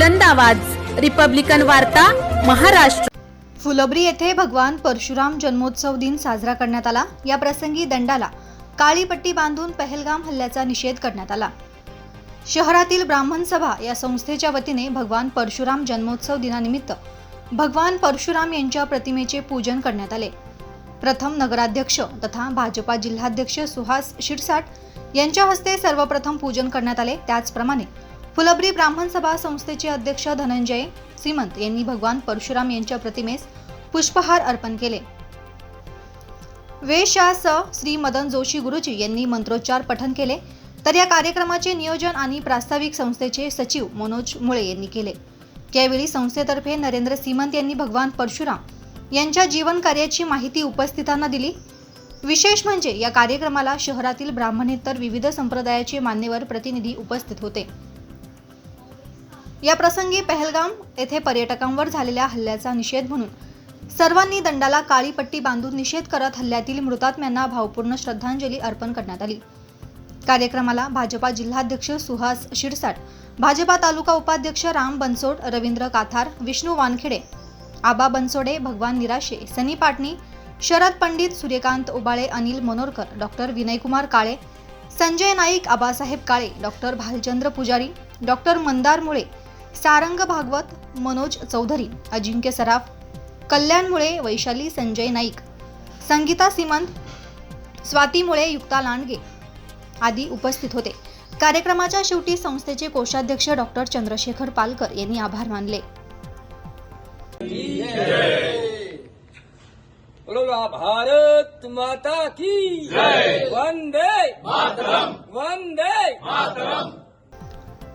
बुलंद आवाज. रिपब्लिकन वार्ता महाराष्ट्र. फुलब्री येथे भगवान परशुराम जन्मोत्सव दिन साजरा करण्यात आला. या प्रसंगी दंडाला काळी पट्टी बांधून पहलगाम हल्ल्याचा निषेध करण्यात आला. शहरातील ब्राह्मण सभा या संस्थेच्या वतीने भगवान परशुराम जन्मोत्सव दिनानिमित्त भगवान परशुराम यांच्या प्रतिमेचे पूजन करण्यात आले. प्रथम नगराध्यक्ष तथा भाजपा जिल्हाध्यक्ष सुहास शिरसाट यांच्या हस्ते सर्वप्रथम पूजन करण्यात आले. त्याचप्रमाणे फुलब्री ब्राह्मण सभा संस्थेचे अध्यक्ष धनंजय सीमंत यांनी भगवान परशुराम यांच्या प्रतिमेस पुष्पहार अर्पण केले. वेशास श्री मदन जोशी गुरुजी यांनी मंत्रोच्चार पठन केले. तर या कार्यक्रमाचे नियोजन आणि प्रास्ताविक संस्थेचे सचिव मनोज मुळे यांनी केले. यावेळी संस्थेतर्फे नरेंद्र सीमंत यांनी भगवान परशुराम यांच्या जीवन कार्याची माहिती उपस्थितांना दिली. विशेष म्हणजे या कार्यक्रमाला शहरातील ब्राह्मणेतर विविध संप्रदायाचे मान्यवर प्रतिनिधी उपस्थित होते. या प्रसंगी पहलगाम येथे पर्यटकांवर झालेल्या हल्ल्याचा निषेध म्हणून सर्वांनी दंडाला काळी पट्टी बांधून निषेध करत हल्ल्यातील मृतात्म्यांना भावपूर्ण श्रद्धांजली अर्पण करण्यात आली. कार्यक्रमाला भाजपा जिल्हाध्यक्ष सुहास शिरसाट भाजपा तालुका उपाध्यक्ष राम बनसोड रवींद्र काथार Vishnu Wankhede Aba Bansode Bhagwan Nirashe Sunny Patni Sharad Pandit Suryakant Ubale Anil Manorkar doctor Vinaykumar Kale Sanjay Naik Abasaheb Kale doctor Bhalchandra Pujari doctor Mandar मुळे सारंग भागवत मनोज चौधरी अजिंक्य सराफ कल्याण मुळे वैशाली संजय नाईक संगीता सीमंत स्वाती मुळे युक्ता लांडगे आदी उपस्थित होते. कार्यक्रमाच्या शेवटी संस्थेचे कोषाध्यक्ष डॉक्टर चंद्रशेखर पालकर यांनी आभार मानले. भारत माता की वंदे वंदे